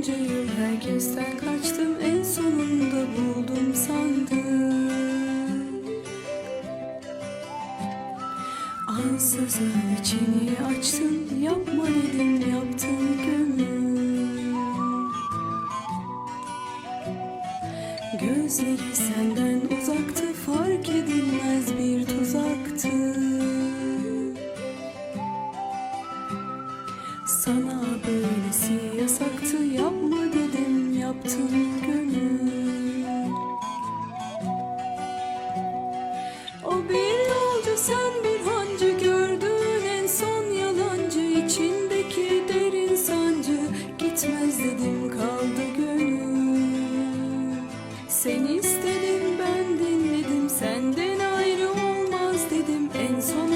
Bunca yıl herkesten kaçtım en sonunda buldum sandım Ansızın içini açtın yapma dedim yaptın gönül Gözleri senden uzaktı fark edilmez bir tuzaktı. Sana yaptın gönül? O bir yolcu sen bir hancı gördün. En son yalancı içindeki derin sancı. Gitmez dedim kaldı gönül. Sen istedim ben dinledim. Senden ayrı olmaz dedim. En son